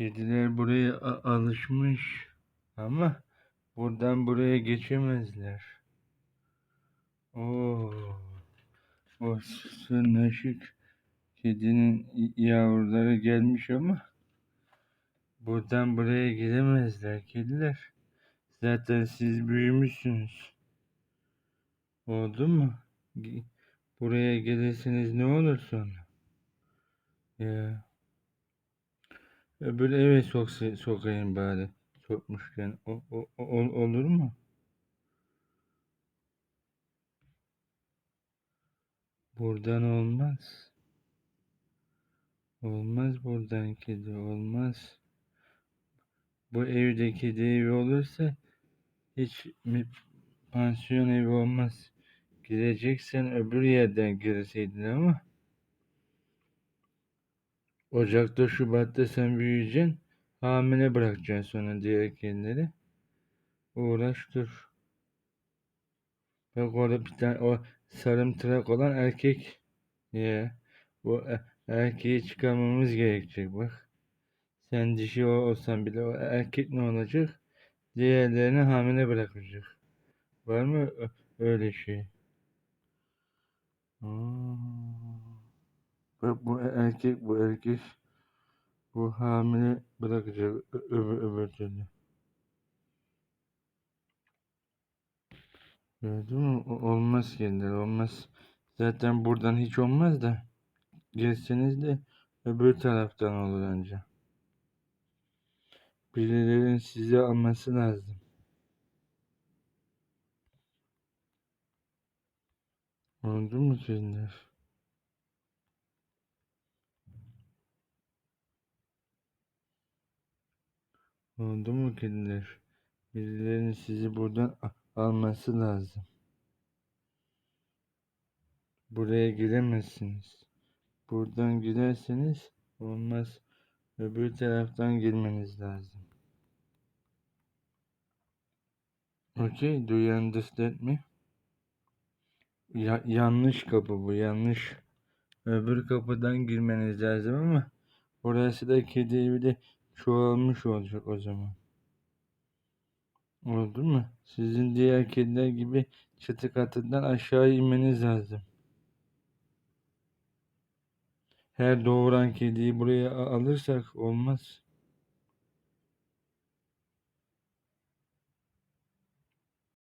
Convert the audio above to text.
Kediler buraya alışmış ama buradan buraya geçemezler. Oo, o sırnaşık kedinin yavruları gelmiş ama buradan buraya gelemezler kediler. Zaten siz büyümüşsünüz. Oldu mu? Buraya gelirseniz ne olur sonra? Ya. Öbür eve soksa, sokayım bari. Sokmuşken. O, o, o- ol- olur mu? Buradan olmaz. Olmaz buradan kedi olmaz. Bu evde kedi evi olursa hiç pansiyon evi olmaz. Gireceksen öbür yerden girseydin ama Ocak'ta Şubat'ta sen büyüyeceksin. Hamile bırakacaksın sonra diğer kedileri. Uğraş dur. Bak orada bir tane o sarımtırak olan erkek. Ya. Bu e- erkeği çıkarmamız gerekecek bak. Sen dişi olsan bile o erkek ne olacak? Diğerlerini hamile bırakacak. Var mı öyle şey? Bak bu erkek bu erkek. Bu hamile bırakacak öbür öbür türlü. Gördün mü? Olmaz kendileri olmaz. Zaten buradan hiç olmaz da. Gelseniz de öbür taraftan olur anca. Birilerinin sizi alması lazım. Oldu mu kediler? Oldu mu kediler? Birilerinin sizi buradan alması lazım. Buraya giremezsiniz. Buradan girerseniz olmaz. Öbür taraftan girmeniz lazım. Okay, do you understand me? Ya- yanlış kapı bu, yanlış. Öbür kapıdan girmeniz lazım ama orası da kedi evi de çoğalmış olacak o zaman. Oldu mu? Sizin diğer kediler gibi çatı katından aşağı inmeniz lazım. Her doğuran kediyi buraya alırsak olmaz.